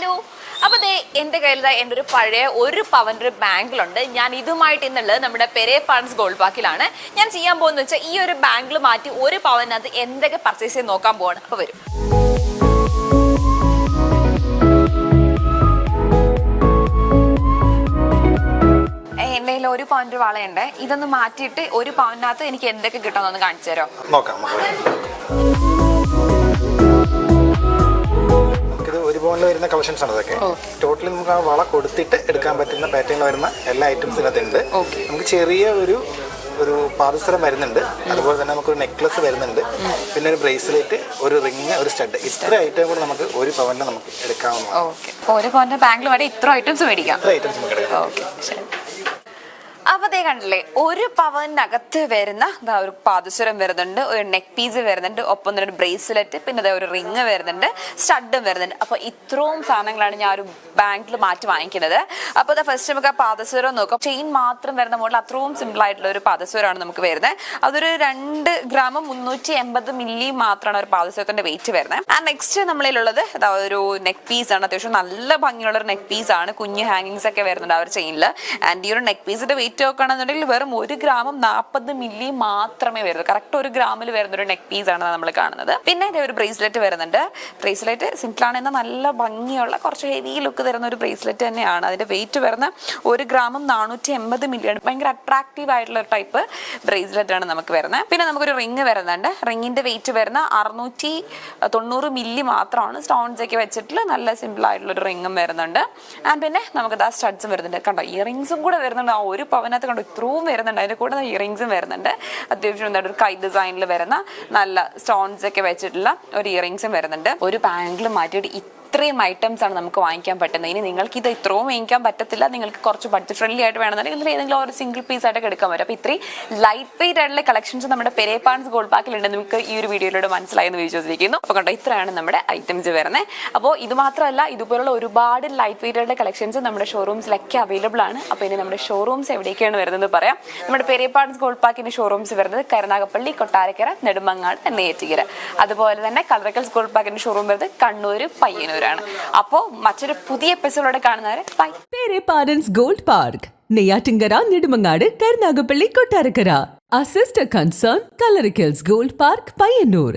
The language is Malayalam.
ഹലോ. അപ്പൊ ദേ എന്റെ കയ്യിൽ എന്റെ ഒരു പഴയ ഒരു പവന്റെ ഒരു ബാങ്കിലുണ്ട്. ഞാൻ ഇതുമായിട്ട് ഇന്നുള്ളത് നമ്മുടെ പെരേ ഫണ്ട്സ് ഗോൾഡ് പാക്കിലാണ് ഞാൻ ചെയ്യാൻ പോകുന്നത് വെച്ചാൽ ഈ ഒരു ബാങ്കിൽ മാറ്റി ഒരു പവനകത്ത് എന്തൊക്കെ പർച്ചേസ് ചെയ്ത് നോക്കാൻ പോവാണ്. അപ്പൊ വരും. ഒരു പവന്റെ വളയുണ്ട്? ഇതൊന്ന് മാറ്റിയിട്ട് ഒരു പവനകത്ത് എനിക്ക് എന്തൊക്കെ കിട്ടുമെന്നൊന്ന് കാണിച്ചു തരോ നോക്കാം വരുന്ന കളക്ഷൻസ് ആണ് ഇതൊക്കെ. ടോട്ടലി നമുക്ക് ആ വള കൊടുത്തിട്ട് എടുക്കാൻ പറ്റുന്ന പാറ്റേണിൽ വരുന്ന എല്ലാ ഐറ്റംസ് ഇതിനകത്തുണ്ട്. നമുക്ക് ചെറിയ ഒരു ഒരു പാദസരം വരുന്നുണ്ട്. അതുപോലെ തന്നെ നമുക്ക് ഒരു നെക്ലസ് വരുന്നുണ്ട് പിന്നെ ഒരു ബ്രേസ്ലെറ്റ് ഒരു റിങ് ഒരു സ്റ്റഡ് ഇത്ര ഐറ്റം കൂടെ നമുക്ക് ഒരു പവന്റെ നമുക്ക് എടുക്കാവുന്നതാണ്. ഒരു പവന്റെ ബാങ്കിൽ ഇത്ര ഐറ്റംസ് മേടിക്കാം. ഇത്ര ഐറ്റംസ് നമുക്ക് എടുക്കാം. അപ്പൊ ദേ കണ്ടില്ലേ ഒരു പവനകത്ത് വരുന്ന ഒരു പാദസരം വരുന്നുണ്ട് ഒരു നെക്ക് പീസ് വരുന്നുണ്ട് ഒപ്പം തന്നെ ഒരു ബ്രേസ്ലെറ്റ് പിന്നെ ദേ ഒരു റിങ് വരുന്നുണ്ട് സ്റ്റഡും വരുന്നുണ്ട്. അപ്പൊ ഇത്രയും സാധനങ്ങളാണ് ഞാൻ ഒരു ബാങ്കിൽ മാറ്റി വാങ്ങിക്കുന്നത്. അപ്പൊ ദാ ഫസ്റ്റ് നമുക്ക് ആ പാദസരം നോക്കാം. ചെയിൻ മാത്രം വരുന്ന മോഡൽ അത്രയും സിമ്പിൾ ആയിട്ടുള്ള ഒരു പാദസരമാണ് നമുക്ക് വരുന്നത്. അതൊരു രണ്ട് ഗ്രാം മുന്നൂറ്റി എൺപത് മില്ലി മാത്രമാണ് ഒരു പാദസരത്തിന്റെ വെയിറ്റ് വരുന്നത്. ആ നെക്സ്റ്റ് നമ്മളിലുള്ളത് അതാ ഒരു നെക്ക് പീസ് ആണ്. അത്യാവശ്യം നല്ല ഭംഗിയുള്ള ഒരു നെക്ക് പീസ് ആണ്. കുഞ്ഞ് ഹാങ്ങിങ്സ് ഒക്കെ വരുന്നുണ്ട് ആ ഒരു ചെയിനിൽ ആൻഡ് ഈ ഒരു നെക്ക് പീസിന്റെ വെയിറ്റ് നോക്കുകയാണെന്നുണ്ടെങ്കിൽ വെറും ഒരു ഗ്രാമം നാൽപ്പത് മില്ലി മാത്രമേ വരുന്നുള്ളൂ കറക്റ്റ് ഒരു ഗ്രാമിൽ വരുന്ന ഒരു നെക്ക് പീസ് ആണ് നമ്മൾ കാണുന്നത്. പിന്നെ ഇതേ ഒരു ബ്രേസ്ലെറ്റ് വരുന്നുണ്ട്. ബ്രേസ്ലെറ്റ് സിംപിൾ ആണ് എന്നാൽ നല്ല ഭംഗിയുള്ള കുറച്ച് ഹെവി ലുക്ക് തരുന്ന ഒരു ബ്രേസ്ലെറ്റ് തന്നെയാണ്. അതിന്റെ വെയിറ്റ് വരുന്ന ഒരു ഗ്രാമം നാനൂറ്റി എൺപത് മില്ലിയാണ്. ഭയങ്കര അട്രാക്റ്റീവ് ആയിട്ടുള്ള ഒരു ടൈപ്പ് ബ്രേസ്ലെറ്റ് ആണ് നമുക്ക് വരുന്നത്. പിന്നെ നമുക്കൊരു റിങ് വരുന്നുണ്ട്. റിങ്ങിന്റെ വെയിറ്റ് വരുന്ന അറുന്നൂറ്റി തൊണ്ണൂറ് മില്ലി മാത്രമാണ് സ്റ്റോൺസ് ഒക്കെ വെച്ചിട്ടുള്ള നല്ല സിമ്പിൾ ആയിട്ടുള്ള ഒരു റിങ്ങും വരുന്നുണ്ട്. ആൻഡ് പിന്നെ നമുക്ക് ദാ സ്റ്റഡ്സും വരുന്നുണ്ട്. കണ്ടോ ഇയറിങ്സും കൂടെ വരുന്നുണ്ട്. ആ ഒരു പവനകത്ത് കണ്ടോ ഇത്രയും വരുന്നുണ്ട്. അതിന്റെ കൂടെ ഇയറിങ്സും വരുന്നുണ്ട്. അത്യാവശ്യം എന്താണ് ഒരു കൈ ഡിസൈനിൽ വരുന്ന നല്ല സ്റ്റോൺസ് ഒക്കെ വെച്ചിട്ടുള്ള ഒരു ഇയറിങ്സും വരുന്നുണ്ട്. ഒരു ബാങ്കിൽ മാറ്റിയിട്ട് ഇത്രയും ഐറ്റംസ് ആണ് നമുക്ക് വാങ്ങിക്കാൻ പറ്റുന്നത്. ഇനി നിങ്ങൾക്ക് ഇത് ഇത്രയും വാങ്ങിക്കാൻ പറ്റത്തില്ല. നിങ്ങൾക്ക് കുറച്ച് ബഡ്ജറ്റ് ഫ്രണ്ട്ലി ആയിട്ട് വേണമെന്നുണ്ടെങ്കിൽ ഇതിൽ ഏതെങ്കിലും ഒരു സിംഗിൾ പീസ് ആയിട്ട് എടുക്കാൻ പറ്റും. അപ്പോൾ ഇത്രയും ലൈറ്റ് വെയിറ്റ് ആയിട്ടുള്ള കളക്ഷൻസ് നമ്മുടെ പെരേപ്പാൻസ് ഗോൾഡ് പാക്കിലുണ്ട് നിങ്ങൾക്ക് ഈ ഒരു വീഡിയോയിലൂടെ മനസ്സിലായെന്ന് വിചാരിച്ചിരിക്കുന്നു അപ്പോൾ കണ്ടോ ഇത്രയാണ് നമ്മുടെ ഐറ്റംസ് വരുന്നത്. അപ്പോൾ ഇത് മാത്രമല്ല ഇതുപോലുള്ള ഒരുപാട് ലൈറ്റ് വെയിറ്റ് ആയിട്ടുള്ള കളക്ഷൻസ് നമ്മുടെ ഷോറൂംസിലൊക്കെ അവൈലബിൾ ആണ്. അപ്പോൾ ഇനി നമ്മുടെ ഷോറൂംസ് എവിടേക്കാണ് വരുന്നത് പറയാം. നമ്മുടെ പെരേപ്പാൻസ് ഗോൾഡ് പാക്കിന്റെ ഷോറൂംസ് വരുന്നത് കരുനാഗപ്പള്ളി കൊട്ടാരക്കര നെടുമങ്ങാട് നെയ്യറ്റിക്കര അതുപോലെ തന്നെ കളറക്കൽസ് ഗോൾഡ് പാക്കിന്റെ ഷോറൂം വരുന്നത് കണ്ണൂർ പയ്യന്നൂരാണ് അപ്പോൾ മറ്റൊരു പുതിയ എപ്പിസോഡോടെ കാണുന്നവരെ ബൈ പേരെ parents gold park. Neyyattinkara Nedumangad Karunagappally Kottarakkara. A sister concern കലറിക്കൽസ് gold park Payyanur